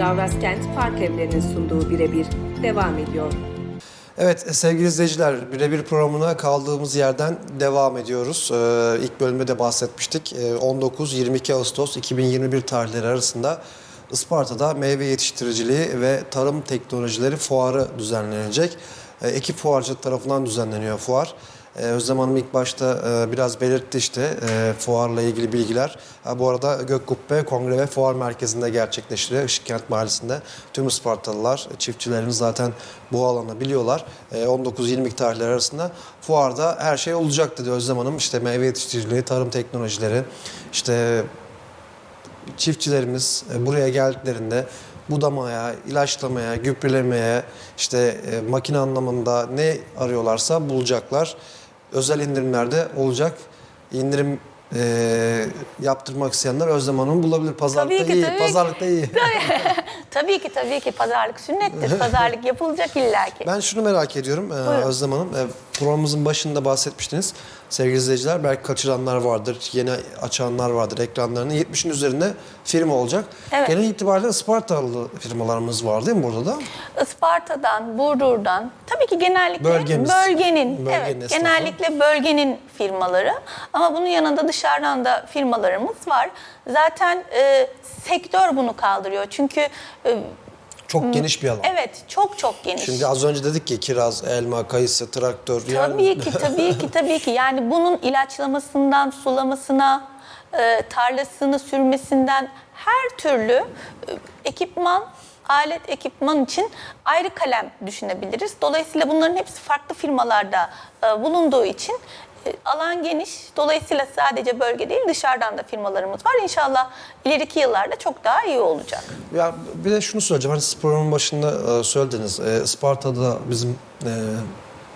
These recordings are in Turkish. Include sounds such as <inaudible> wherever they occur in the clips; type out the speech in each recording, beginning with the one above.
Davraskent Park Evleri'nin sunduğu birebir devam ediyor. Evet sevgili izleyiciler birebir programına kaldığımız yerden devam ediyoruz. Ee, ilk bölümde de bahsetmiştik. Ee, 19-22 Ağustos 2021 tarihleri arasında Isparta'da meyve yetiştiriciliği ve tarım teknolojileri fuarı düzenlenecek. Ee, ekip fuarcılık tarafından düzenleniyor fuar. Ee, Özlem Hanım ilk başta e, biraz belirtti işte e, fuarla ilgili bilgiler. Bu arada Gökkubbe Kongre ve Fuar Merkezi'nde gerçekleştiriyor. Işıkkent Mahallesi'nde. Tüm Ispartalılar, çiftçilerimiz zaten bu alanı biliyorlar. E, 19-20 tarihler arasında fuarda her şey olacak dedi Özlem Hanım. İşte meyve yetiştiriciliği, tarım teknolojileri, işte çiftçilerimiz e, buraya geldiklerinde budamaya, ilaçlamaya, gübrelemeye, işte e, makine anlamında ne arıyorlarsa bulacaklar. Özel indirimlerde olacak. İndirim e, yaptırmak isteyenler Özlem Hanım bulabilir. Pazarlıkta Tabii ki, iyi, tabii ki. pazarlıkta iyi. <laughs> tabii ki tabii ki pazarlık sünnettir. <laughs> Pazarlık yapılacak illaki. Ben şunu merak ediyorum e, Buyurun. Özlem Hanım. E, programımızın başında bahsetmiştiniz. Sevgili izleyiciler belki kaçıranlar vardır, yeni açanlar vardır ekranlarını. 70'in üzerinde firma olacak. Evet. Genel itibariyle Ispartalı firmalarımız var değil mi burada da? Isparta'dan, Burdur'dan, tabii ki genellikle Bölgemiz. bölgenin, Bölgenin evet, esnafı. genellikle bölgenin firmaları. Ama bunun yanında dışarıdan da firmalarımız var. Zaten e, sektör bunu kaldırıyor. Çünkü e, Çok geniş bir alan. evet çok çok geniş. Şimdi az önce dedik ki kiraz, elma, kayısı, traktör. yani- Tabii ki, tabii ki, tabii ki. Yani bunun ilaçlamasından sulamasına, e, tarlasını sürmesinden her türlü e, ekipman, alet ekipman için ayrı kalem düşünebiliriz. Dolayısıyla bunların hepsi farklı firmalarda e, bulunduğu için alan geniş. Dolayısıyla sadece bölge değil dışarıdan da firmalarımız var. İnşallah ileriki yıllarda çok daha iyi olacak. Ya bir de şunu söyleyeceğim. Hani siz programın başında e, söylediniz. E, Isparta'da bizim e,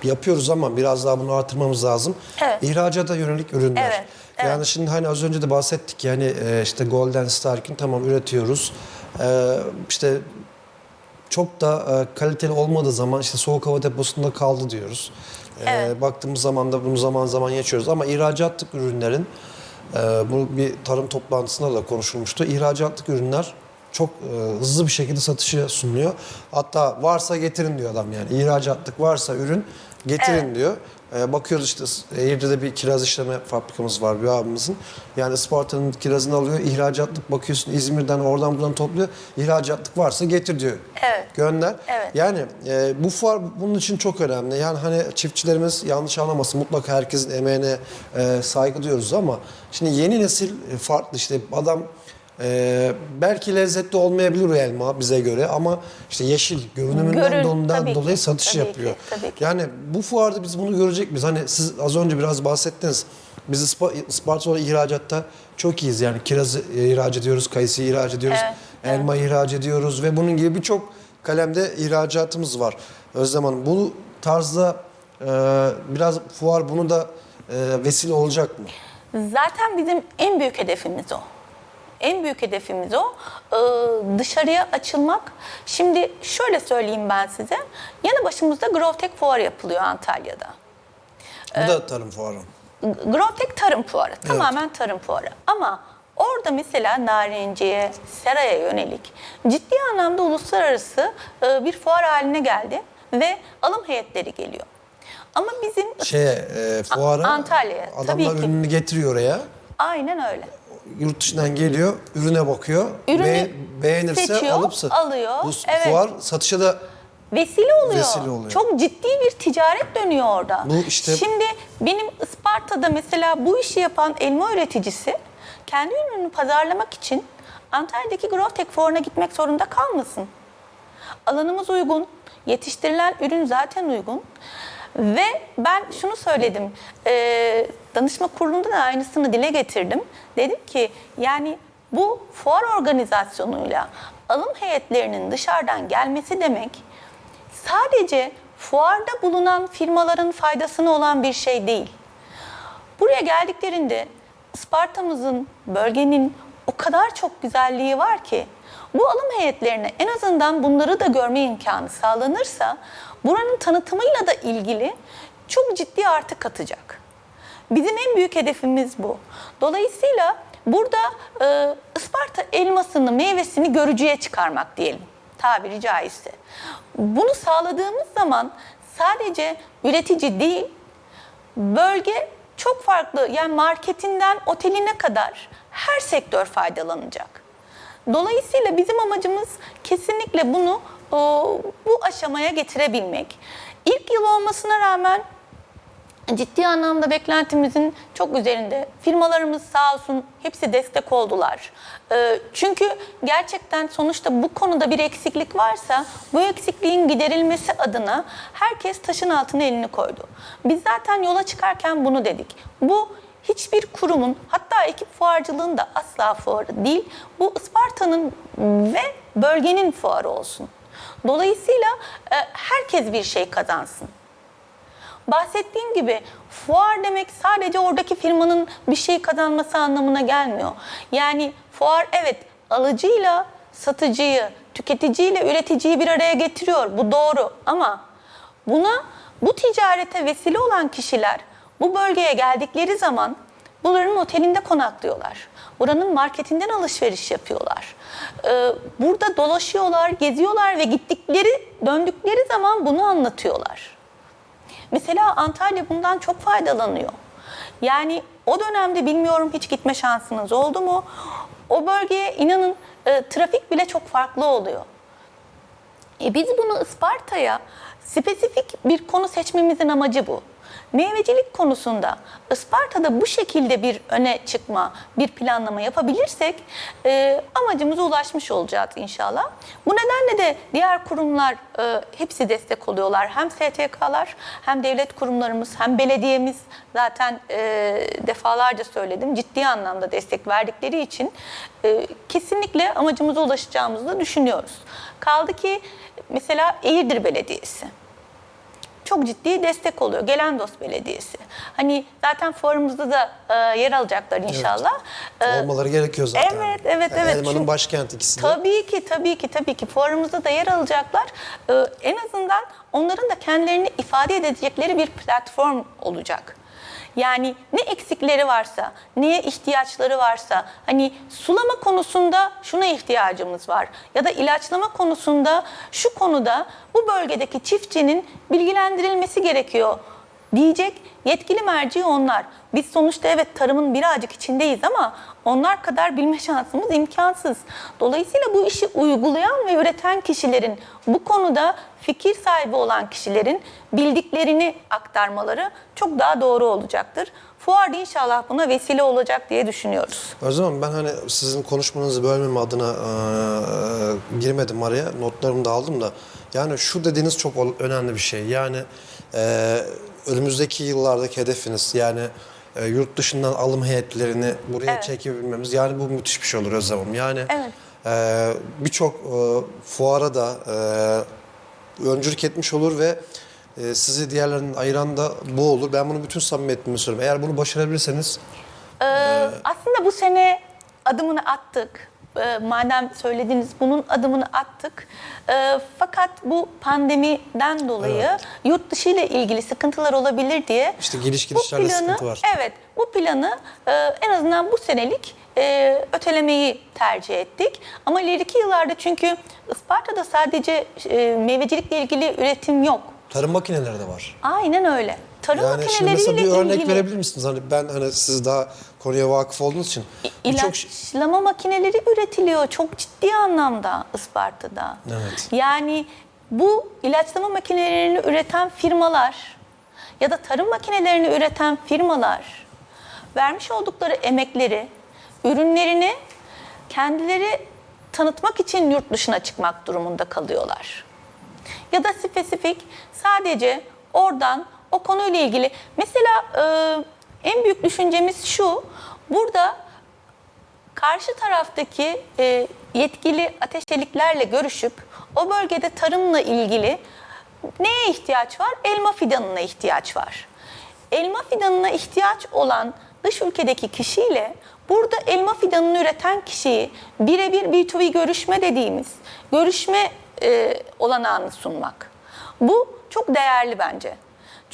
yapıyoruz ama biraz daha bunu artırmamız lazım. Evet. İhracata yönelik ürünler. Evet, evet. Yani şimdi hani az önce de bahsettik yani e, işte Golden Starkin tamam üretiyoruz. E, işte çok da e, kaliteli olmadığı zaman işte soğuk hava deposunda kaldı diyoruz. E, Evet. baktığımız zaman da bunu zaman zaman yaşıyoruz ama ihracatlık ürünlerin e, bu bir tarım toplantısında da konuşulmuştu. İhracatlık ürünler çok e, hızlı bir şekilde satışa sunuluyor. Hatta varsa getirin diyor adam yani. İhracatlık varsa ürün getirin Evet. diyor. E, bakıyoruz işte Eğirdir'de bir kiraz işleme fabrikamız var bir abimizin. Yani Isparta'nın kirazını alıyor, ihracatlık bakıyorsun İzmir'den oradan buradan topluyor. İhracatlık varsa getir diyor. Evet. Gönder. Evet. Yani e, bu fuar bunun için çok önemli. Yani hani çiftçilerimiz yanlış anlamasın. Mutlaka herkesin emeğine e, saygı duyuyoruz ama şimdi yeni nesil e, farklı işte adam e, belki lezzetli olmayabilir o elma bize göre ama işte yeşil görünümünden Görün- tabii ki, dolayı satış tabii ki, yapıyor. tabii ki. Yani bu fuarda biz bunu görecek miyiz? Hani siz az önce biraz bahsettiniz. Biz Ispa- Isparta ihracatta çok iyiyiz. Yani kirazı ihraç ediyoruz, kayısı ihraç ediyoruz, Evet, elma ihraç ediyoruz ve bunun gibi birçok kalemde ihracatımız var. Özlem Hanım bu tarzda e, biraz fuar bunu da e, vesile olacak mı? Zaten bizim en büyük hedefimiz o. En büyük hedefimiz o. Ee, dışarıya açılmak. Şimdi şöyle söyleyeyim ben size. Yanı başımızda Grovtek Fuarı yapılıyor Antalya'da. Bu da tarım fuarı. Grovtek Tarım Fuarı. Tamamen tarım fuarı. Ama orada mesela narenciye, seraya yönelik ciddi anlamda uluslararası e, bir fuar haline geldi ve alım heyetleri geliyor. Ama bizim Şeye, e, fuara Antalya'ya, tabii adamlar ki. ürünü getiriyor oraya. aynen öyle. Yurt dışından geliyor, ürüne bakıyor. Ürünü Be- beğenirse seçiyor, alıp sa- alıyor. Bu Evet. fuar satışa da Vesile oluyor. Vesile oluyor. Çok ciddi bir ticaret dönüyor orada. Bu işte- Şimdi benim Isparta'da mesela bu işi yapan elma üreticisi kendi ürününü pazarlamak için Antalya'daki Growtek Fuarı'na gitmek zorunda kalmasın. Alanımız uygun, yetiştirilen ürün zaten uygun. Ve ben şunu söyledim, e, danışma kurulunda da aynısını dile getirdim. Dedim ki yani bu fuar organizasyonuyla alım heyetlerinin dışarıdan gelmesi demek sadece fuarda bulunan firmaların faydasına olan bir şey değil. Buraya geldiklerinde Isparta'mızın, bölgenin o kadar çok güzelliği var ki bu alım heyetlerine en azından bunları da görme imkanı sağlanırsa buranın tanıtımıyla da ilgili çok ciddi artı katacak. Bizim en büyük hedefimiz bu. Dolayısıyla burada e, Isparta elmasını, meyvesini görücüye çıkarmak diyelim tabiri caizse. Bunu sağladığımız zaman sadece üretici değil, bölge çok farklı yani marketinden oteline kadar her sektör faydalanacak. Dolayısıyla bizim amacımız kesinlikle bunu e, bu aşamaya getirebilmek. İlk yıl olmasına rağmen ciddi anlamda beklentimizin çok üzerinde. Firmalarımız sağ olsun hepsi destek oldular. Ee, Çünkü gerçekten sonuçta bu konuda bir eksiklik varsa bu eksikliğin giderilmesi adına herkes taşın altına elini koydu. Biz zaten yola çıkarken bunu dedik. Bu hiçbir kurumun hatta ekip fuarcılığın da asla fuarı değil. Bu Isparta'nın ve bölgenin fuarı olsun. Dolayısıyla e, herkes bir şey kazansın. Bahsettiğim gibi fuar demek sadece oradaki firmanın bir şey kazanması anlamına gelmiyor. Yani fuar evet alıcıyla satıcıyı, tüketiciyle üreticiyi bir araya getiriyor. Bu doğru ama buna bu ticarete vesile olan kişiler bu bölgeye geldikleri zaman buranın otelinde konaklıyorlar. Buranın marketinden alışveriş yapıyorlar. Ee, burada dolaşıyorlar, geziyorlar ve gittikleri, döndükleri zaman bunu anlatıyorlar. Mesela Antalya bundan çok faydalanıyor. Yani o dönemde bilmiyorum hiç gitme şansınız oldu mu? O bölgeye inanın e, trafik bile çok farklı oluyor. E biz bunu Isparta'ya spesifik bir konu seçmemizin amacı bu. Meyvecilik konusunda Isparta'da bu şekilde bir öne çıkma, bir planlama yapabilirsek e, amacımıza ulaşmış olacağız inşallah. Bu nedenle de diğer kurumlar e, hepsi destek oluyorlar. Hem STK'lar hem devlet kurumlarımız hem belediyemiz zaten e, defalarca söyledim ciddi anlamda destek verdikleri için e, kesinlikle amacımıza ulaşacağımızı düşünüyoruz. Kaldı ki mesela Eğirdir Belediyesi çok ciddi destek oluyor. Gelendos Belediyesi. Hani zaten fuarımızda da e, yer alacaklar inşallah. E, Olmaları gerekiyor zaten. Evet, evet, Yani evet. Elmanın Çünkü- başkenti ikisi de. Tabii ki, tabii ki, tabii ki. Fuarımızda da yer alacaklar. Ee, en azından onların da kendilerini ifade edecekleri bir platform olacak. Yani ne eksikleri varsa, neye ihtiyaçları varsa, hani sulama konusunda şuna ihtiyacımız var ya da ilaçlama konusunda şu konuda bu bölgedeki çiftçinin bilgilendirilmesi gerekiyor diyecek yetkili merci onlar. Biz sonuçta evet tarımın birazcık içindeyiz ama onlar kadar bilme şansımız imkansız. Dolayısıyla bu işi uygulayan ve üreten kişilerin bu konuda fikir sahibi olan kişilerin bildiklerini aktarmaları çok daha doğru olacaktır. Fuar da inşallah buna vesile olacak diye düşünüyoruz. O zaman ben hani sizin konuşmanızı bölmeme adına eee, girmedim araya. Notlarımı da aldım da. Yani şu dediğiniz çok önemli bir şey. Yani eee, önümüzdeki yıllardaki hedefiniz yani eee, yurt dışından alım heyetlerini buraya Evet. çekebilmemiz. Yani bu müthiş bir şey olur Özlem Hanım. Yani Evet. eee, birçok eee, fuara da eee, öncülük etmiş olur ve eee, sizi diğerlerinden ayıran da bu olur. Ben bunu bütün samimiyetimle söylüyorum. Eğer bunu başarabilirseniz Ee, aslında bu sene adımını attık. Ee, madem söylediniz bunun adımını attık. Ee, fakat bu pandemiden dolayı yurt dışı ile ilgili sıkıntılar olabilir diye İşte geliş bu gidişlerde planı- sıkıntı var. Evet, bu planı e, en azından bu senelik e, ötelemeyi tercih ettik. Ama ileriki yıllarda çünkü Isparta'da sadece e, meyvecilikle ilgili üretim yok. tarım makineleri de var. Aynen öyle. Tarım Yani şimdi mesela bir makineleriyle örnek ilgili verebilir misiniz? Hani ben hani siz daha konuya vakıf olduğunuz için İlaçlama makineleri üretiliyor çok ciddi anlamda Isparta'da. Evet. Yani bu ilaçlama makinelerini üreten firmalar ya da tarım makinelerini üreten firmalar vermiş oldukları emekleri, ürünlerini kendileri tanıtmak için yurt dışına çıkmak durumunda kalıyorlar. Ya da spesifik sadece oradan o konuyla ilgili mesela e, en büyük düşüncemiz şu burada karşı taraftaki e, yetkili ateşeliklerle görüşüp o bölgede tarımla ilgili neye ihtiyaç var? Elma fidanına ihtiyaç var. Elma fidanına ihtiyaç olan dış ülkedeki kişiyle burada elma fidanını üreten kişiyi birebir B2B görüşme dediğimiz görüşme e, olanağını sunmak. Bu çok değerli bence.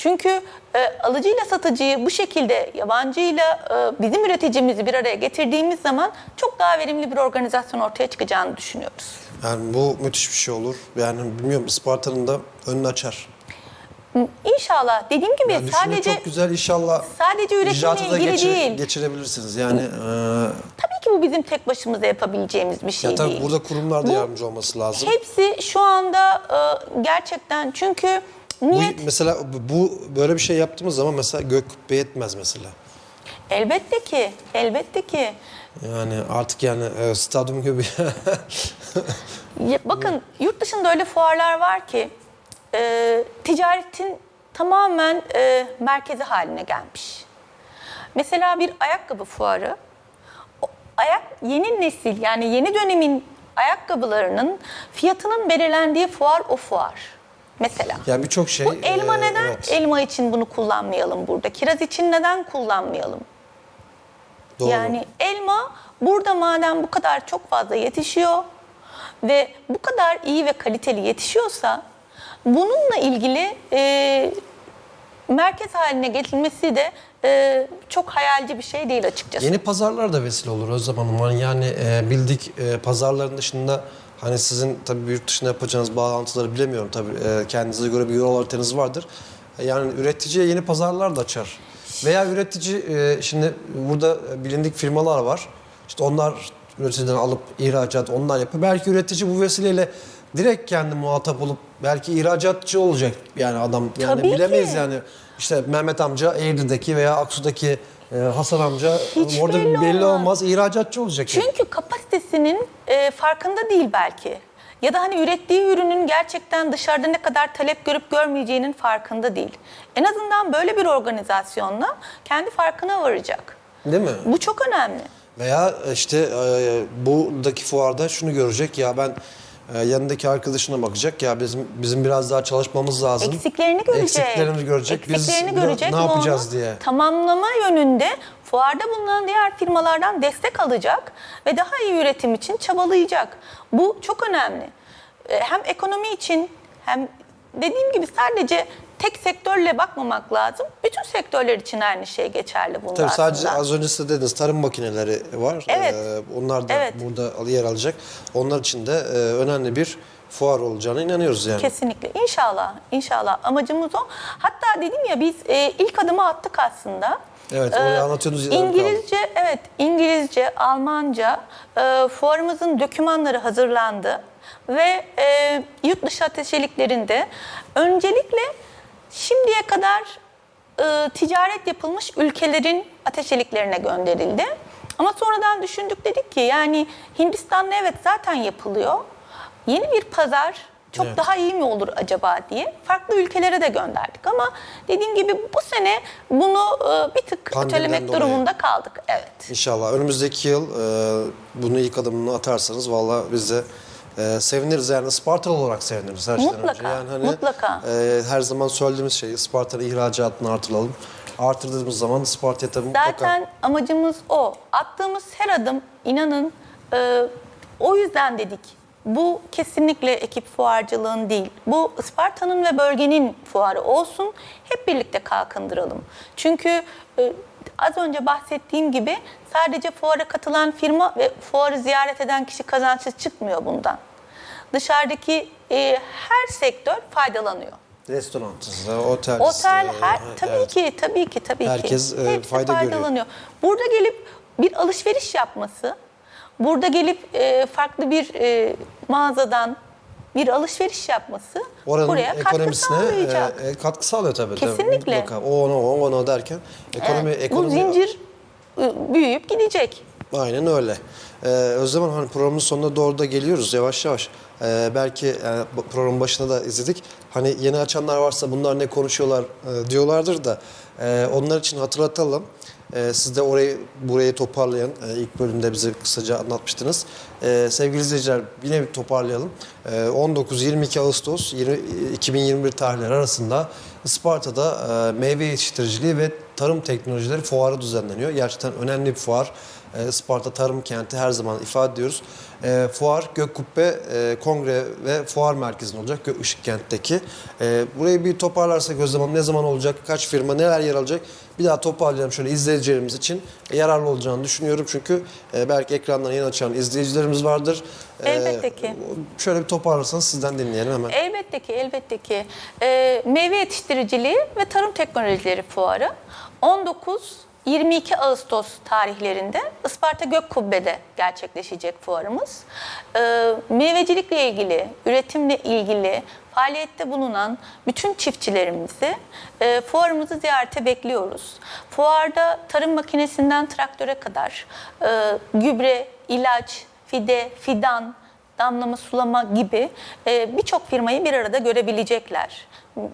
Çünkü e, alıcıyla satıcıyı bu şekilde yabancıyla e, bizim üreticimizi bir araya getirdiğimiz zaman çok daha verimli bir organizasyon ortaya çıkacağını düşünüyoruz. Yani bu müthiş bir şey olur. Yani bilmiyorum Isparta'nın da önünü açar. İnşallah dediğim gibi Yani sadece çok güzel inşallah. sadece üretimle ilgili geçir- değil. Geçirebilirsiniz. Yani e, tabii ki bu bizim tek başımıza yapabileceğimiz bir şey ya tabii değil. burada kurumlar da Bu yardımcı olması lazım. Hepsi şu anda e, gerçekten çünkü Bu, niyet mesela bu böyle bir şey yaptığımız zaman mesela gök kubbe yetmez mesela. elbette ki elbette ki Yani artık yani e, stadyum gibi. <laughs> Ya bakın yurt dışında öyle fuarlar var ki e, ticaretin tamamen e, merkezi haline gelmiş. Mesela bir ayakkabı fuarı, o ayak yeni nesil yani yeni dönemin ayakkabılarının fiyatının belirlendiği fuar o fuar. Mesela. yani birçok şey. Bu elma e, neden evet, elma için bunu kullanmayalım burada? Kiraz için neden kullanmayalım? doğru. Yani elma burada madem bu kadar çok fazla yetişiyor ve bu kadar iyi ve kaliteli yetişiyorsa bununla ilgili e, merkez haline getirilmesi de e, çok hayalci bir şey değil açıkçası. Yeni pazarlar da vesile olur Hanım. Hani Yani e, bildik e, pazarların dışında hani sizin tabii yurt dışında yapacağınız bağlantıları bilemiyorum tabii. E, kendinize göre bir yol haritanız vardır. E, yani üreticiye yeni pazarlar da açar. Veya üretici e, şimdi burada bilindik firmalar var. İşte onlar üreticiden alıp ihracat onlar yapıyor. Belki üretici bu vesileyle direkt kendi muhatap olup belki ihracatçı olacak yani adam. Yani Tabii bilemeyiz ki. yani. İşte Mehmet amca Eğirdir'deki veya Aksu'daki e, Hasan amca Hiç orada belli belli, olmaz. olmaz. ihracatçı olacak. yani. Çünkü kapasitesinin e, farkında değil belki. Ya da hani ürettiği ürünün gerçekten dışarıda ne kadar talep görüp görmeyeceğinin farkında değil. En azından böyle bir organizasyonla kendi farkına varacak. Değil mi? Bu çok önemli. Veya işte e, buradaki fuarda şunu görecek ya ben e, yanındaki arkadaşına bakacak ya bizim bizim biraz daha çalışmamız lazım. Eksiklerini görecek. Eksiklerini görecek. Biz Eksiklerini ne- görecek ne ve yapacağız onu diye. Tamamlama yönünde fuarda bulunan diğer firmalardan destek alacak ve daha iyi üretim için çabalayacak. Bu çok önemli. Ee, Hem ekonomi için hem dediğim gibi sadece tek sektörle bakmamak lazım. Bütün sektörler için aynı şey geçerli bunda Tabii sadece aslında. az önce size dediniz tarım makineleri var. Evet. E, onlar da Evet. burada yer alacak. Onlar için de e, önemli bir fuar olacağına inanıyoruz yani. Kesinlikle. İnşallah. İnşallah. Amacımız o. Hatta dedim ya biz e, ilk adımı attık aslında. Evet, anlatıyordunuz, yarım kaldı. İngilizce, evet İngilizce, Almanca e, fuarımızın dokümanları hazırlandı. Ve e, yurt dışı ateşeliklerinde öncelikle şimdiye kadar e, ticaret yapılmış ülkelerin ateşeliklerine gönderildi. Ama sonradan düşündük dedik ki yani Hindistan'da evet zaten yapılıyor. Yeni bir pazar çok Evet. daha iyi mi olur acaba diye farklı ülkelere de gönderdik. Ama dediğim gibi bu sene bunu e, bir tık Pandemiden ötelemek dolayı. durumunda kaldık. Evet. İnşallah önümüzdeki yıl e, bunu ilk adımını atarsanız valla biz de e, seviniriz yani Ispartalı olarak seviniriz her şeyden Mutlaka, önce. Yani hani, mutlaka. e, her zaman söylediğimiz şey Isparta'nın ihracatını artıralım. Artırdığımız zaman Isparta'ya tabii mutlaka Zaten amacımız o. Attığımız her adım inanın e, o yüzden dedik. Bu kesinlikle ekip fuarcılığın değil. Bu Isparta'nın ve bölgenin fuarı olsun. Hep birlikte kalkındıralım. Çünkü e, az önce bahsettiğim gibi sadece fuara katılan firma ve fuarı ziyaret eden kişi kazançsız çıkmıyor bundan. Dışarıdaki e, her sektör faydalanıyor. restoran, otel, Otel e, her tabii evet. ki tabii ki tabii Herkes, ki. e, Hepsi fayda görüyor. faydalanıyor. Burada gelip bir alışveriş yapması, burada gelip e, farklı bir e, mağazadan bir alışveriş yapması Oranın buraya katkı ekonomisine sağlayacak. e, e, katkı sağlıyor tabii. Kesinlikle. O ona o ona derken ekonomi Evet, ekonomi Bu zincir e, büyüyüp gidecek. Aynen öyle. Ee, Özlem Hanım hani programın sonuna doğru da geliyoruz yavaş yavaş. Ee, belki yani bu programın başında da izledik. Hani yeni açanlar varsa bunlar ne konuşuyorlar e, diyorlardır da e, onlar için hatırlatalım. E, siz de orayı burayı toparlayan e, ilk bölümde bize kısaca anlatmıştınız. E, sevgili izleyiciler yine bir toparlayalım. E, 19-22 Ağustos 20, 2021 tarihleri arasında Isparta'da e, meyve yetiştiriciliği ve tarım teknolojileri fuarı düzenleniyor. Gerçekten önemli bir fuar. E, Isparta Tarım Kenti her zaman ifade ediyoruz. E, fuar Gökkubbe e, Kongre ve Fuar Merkezi'nde olacak Gök Işıkkent'teki. E, burayı bir toparlarsak Özlem Hanım ne zaman olacak, kaç firma, neler yer alacak bir daha toparlayalım şöyle izleyicilerimiz için yararlı olacağını düşünüyorum. Çünkü e, belki ekrandan yeni açan izleyicilerimiz vardır. E, Elbette ki. Şöyle bir toparlarsanız sizden dinleyelim hemen. Elbette ki, elbette ki. Ee, meyve yetiştiriciliği ve tarım teknolojileri fuarı 19-22 Ağustos tarihlerinde Isparta Gökkubbe'de gerçekleşecek fuarımız. Ee, meyvecilikle ilgili, üretimle ilgili faaliyette bulunan bütün çiftçilerimizi e, fuarımızı ziyarete bekliyoruz. Fuarda tarım makinesinden traktöre kadar e, gübre, ilaç, fide, fidan, damlama, sulama gibi e, birçok firmayı bir arada görebilecekler.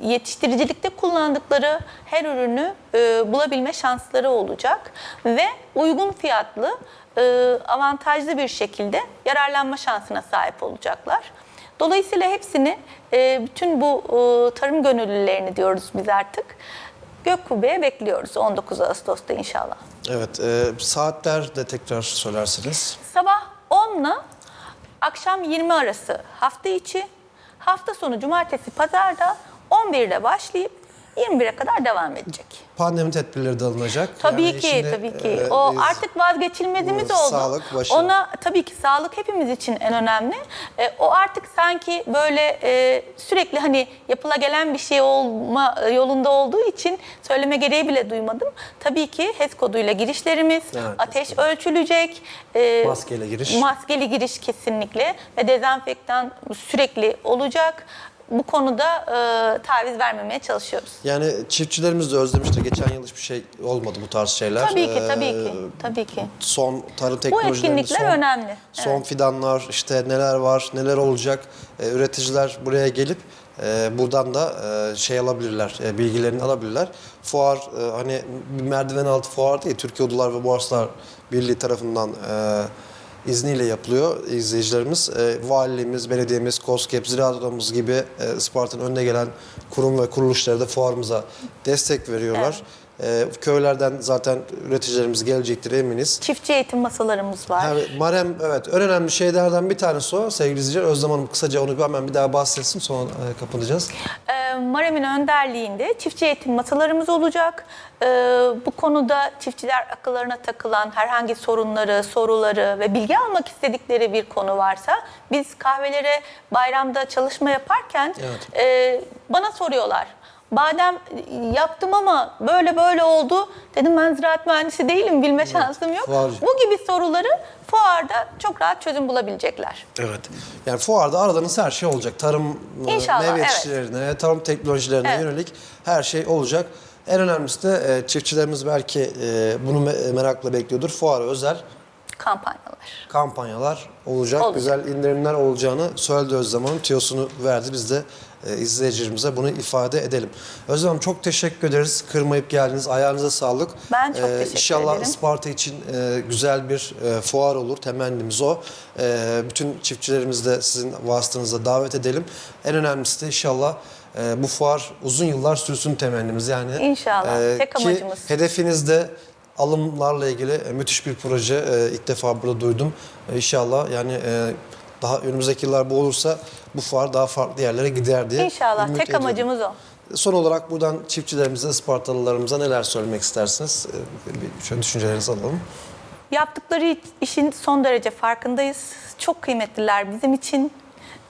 Yetiştiricilikte kullandıkları her ürünü e, bulabilme şansları olacak ve uygun fiyatlı, e, avantajlı bir şekilde yararlanma şansına sahip olacaklar. Dolayısıyla hepsini, e, bütün bu e, tarım gönüllülerini diyoruz biz artık, Gökkubbe'ye bekliyoruz 19 Ağustos'ta inşallah. Evet, e, saatler de tekrar söylersiniz. Sabah 10 ile akşam 20 arası hafta içi, hafta sonu cumartesi pazarda 11'de başlayıp 21'e kadar devam edecek. Pandemi tedbirleri de alınacak. Tabii Yani ki, şimdi, tabii ki. e, o artık vazgeçilmezimiz oldu. sağlık başı. Ona tabii ki sağlık hepimiz için en önemli. E, o artık sanki böyle e, sürekli hani yapıla gelen bir şey olma yolunda olduğu için söyleme gereği bile duymadım. Tabii ki HES koduyla girişlerimiz, Evet, ateş ölçülecek. e, Maskeyle giriş. Maskeli giriş kesinlikle ve dezenfektan sürekli olacak. Bu konuda e, taviz vermemeye çalışıyoruz. Yani çiftçilerimiz de özlemiştir. Geçen yıl hiçbir şey olmadı bu tarz şeyler. Tabii ki, Ee, tabii ki, tabii ki. Son tarım teknolojilerinin etkinlikler son, önemli, Son evet. fidanlar, işte neler var, neler olacak. Ee, üreticiler buraya gelip e, buradan da e, şey alabilirler, e, bilgilerini alabilirler. Fuar e, hani bir merdiven altı fuar değil, Türkiye Odalar ve Borslar Birliği tarafından e, izniyle yapılıyor izleyicilerimiz. E, valiliğimiz, belediyemiz, KOSGEB, Ziraat Odamız gibi e, Isparta'nın önde gelen kurum ve kuruluşları da fuarımıza destek veriyorlar. E, köylerden zaten üreticilerimiz gelecektir eminiz. Çiftçi eğitim masalarımız var. Yani Marem evet en önemli şeylerden bir tanesi o sevgili izleyiciler. Özlem Hanım kısaca onu hemen bir daha bahsetsin sonra e, kapanacağız. Ee, Marem'in önderliğinde çiftçi eğitim masalarımız olacak. Ee, bu konuda çiftçiler akıllarına takılan herhangi sorunları, soruları ve bilgi almak istedikleri bir konu varsa biz kahvelere bayramda çalışma yaparken Evet. e, bana soruyorlar. Badem yaptım ama böyle böyle oldu. Dedim ben ziraat mühendisi değilim, bilme şansım yok. fuarcı. Bu gibi soruları fuarda çok rahat çözüm bulabilecekler. Evet. Yani fuarda aradığınız her şey olacak. Tarım, e, İnşallah, meyve evet. yetiştiricilerine, tarım teknolojilerine Evet. yönelik her şey olacak. En önemlisi de e, çiftçilerimiz belki e, bunu me- merakla bekliyordur. Fuara özel Kampanyalar. kampanyalar olacak, Olacak. güzel indirimler olacağını söyledi Özlem Hanım. Tiyosunu verdi. Biz de e, izleyicilerimize bunu ifade edelim. Özlem Hanım çok teşekkür ederiz. Kırmayıp geldiniz. Ayağınıza sağlık. E, Ben çok teşekkür İnşallah ederim. Isparta için e, güzel bir e, fuar olur. Temennimiz o. E, bütün çiftçilerimizi de sizin vasıtanızla davet edelim. En önemlisi de inşallah e, bu fuar uzun yıllar sürsün temennimiz. Yani İnşallah. Tek ki amacımız. Hedefinizde alımlarla ilgili e, müthiş bir proje e, ilk defa burada duydum. E, İnşallah yani daha önümüzdeki yıllar bu olursa bu fuar daha farklı yerlere gider diye İnşallah. Tek ediyorum. amacımız o. Son olarak buradan çiftçilerimize, Ispartalılarımıza neler söylemek istersiniz? Bir şöyle düşüncelerinizi alalım. Yaptıkları işin son derece farkındayız. Çok kıymetliler bizim için.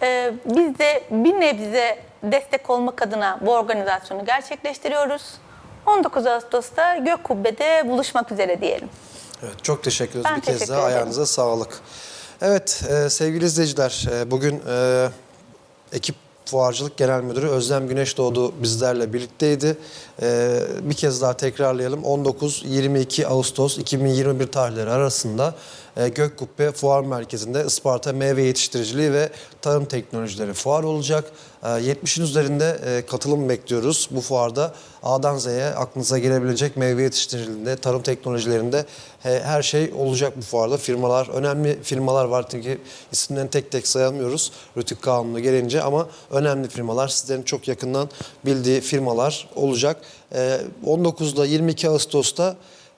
Ee, biz de bir nebze destek olmak adına bu organizasyonu gerçekleştiriyoruz. 19 Ağustos'ta Gökkubbe'de buluşmak üzere diyelim. Evet, çok teşekkür ederiz. Ben bir kez teşekkür daha ederim. ayağınıza sağlık. Evet e, sevgili izleyiciler e, bugün e, ekip Fuarcılık Genel Müdürü Özlem Güneşdoğdu bizlerle birlikteydi. E, bir kez daha tekrarlayalım. 19-22 Ağustos 2021 tarihleri arasında e, Gökkubbe Fuar Merkezi'nde Isparta Meyve Yetiştiriciliği ve Tarım Teknolojileri Fuar olacak. E, 70'in üzerinde e, katılım bekliyoruz. Bu fuarda A'dan Z'ye aklınıza gelebilecek meyve yetiştiriciliğinde, tarım teknolojilerinde he- her şey olacak bu fuarda. Firmalar, önemli firmalar var çünkü isimlerini tek tek sayamıyoruz Rütük Kanunu gelince ama önemli firmalar, sizlerin çok yakından bildiği firmalar olacak. Ee, 19 ile 22 Ağustos'ta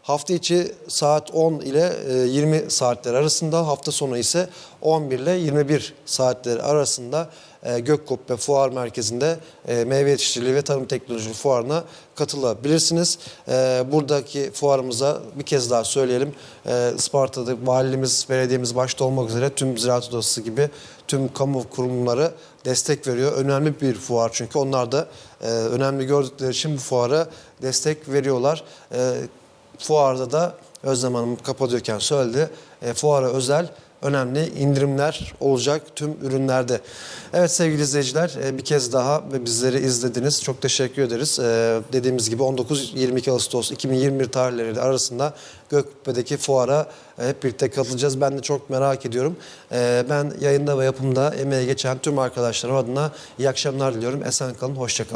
Hafta içi saat 10 ile e, 20 saatler arasında, hafta sonu ise 11 ile 21 saatleri arasında e, Gökkubbe Fuar Merkezi'nde e, meyve yetiştiriciliği ve tarım teknoloji fuarına katılabilirsiniz. E, buradaki fuarımıza bir kez daha söyleyelim. E, Isparta'da valimiz, belediyemiz başta olmak üzere tüm ziraat odası gibi tüm kamu kurumları destek veriyor. Önemli bir fuar çünkü onlar da e, önemli gördükleri için bu fuara destek veriyorlar. Fuarda da Özlem Hanım kapatıyorken söyledi. E, fuara özel önemli indirimler olacak tüm ürünlerde. Evet sevgili izleyiciler e, bir kez daha ve bizleri izlediniz. Çok teşekkür ederiz. E, dediğimiz gibi 19-22 Ağustos 2021 tarihleri arasında Gökbek'teki fuara e, hep birlikte katılacağız. Ben de çok merak ediyorum. Ben yayında ve yapımda emeğe geçen tüm arkadaşlarım adına iyi akşamlar diliyorum. Esen kalın, hoşça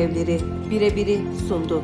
Evleri birebiri sundu.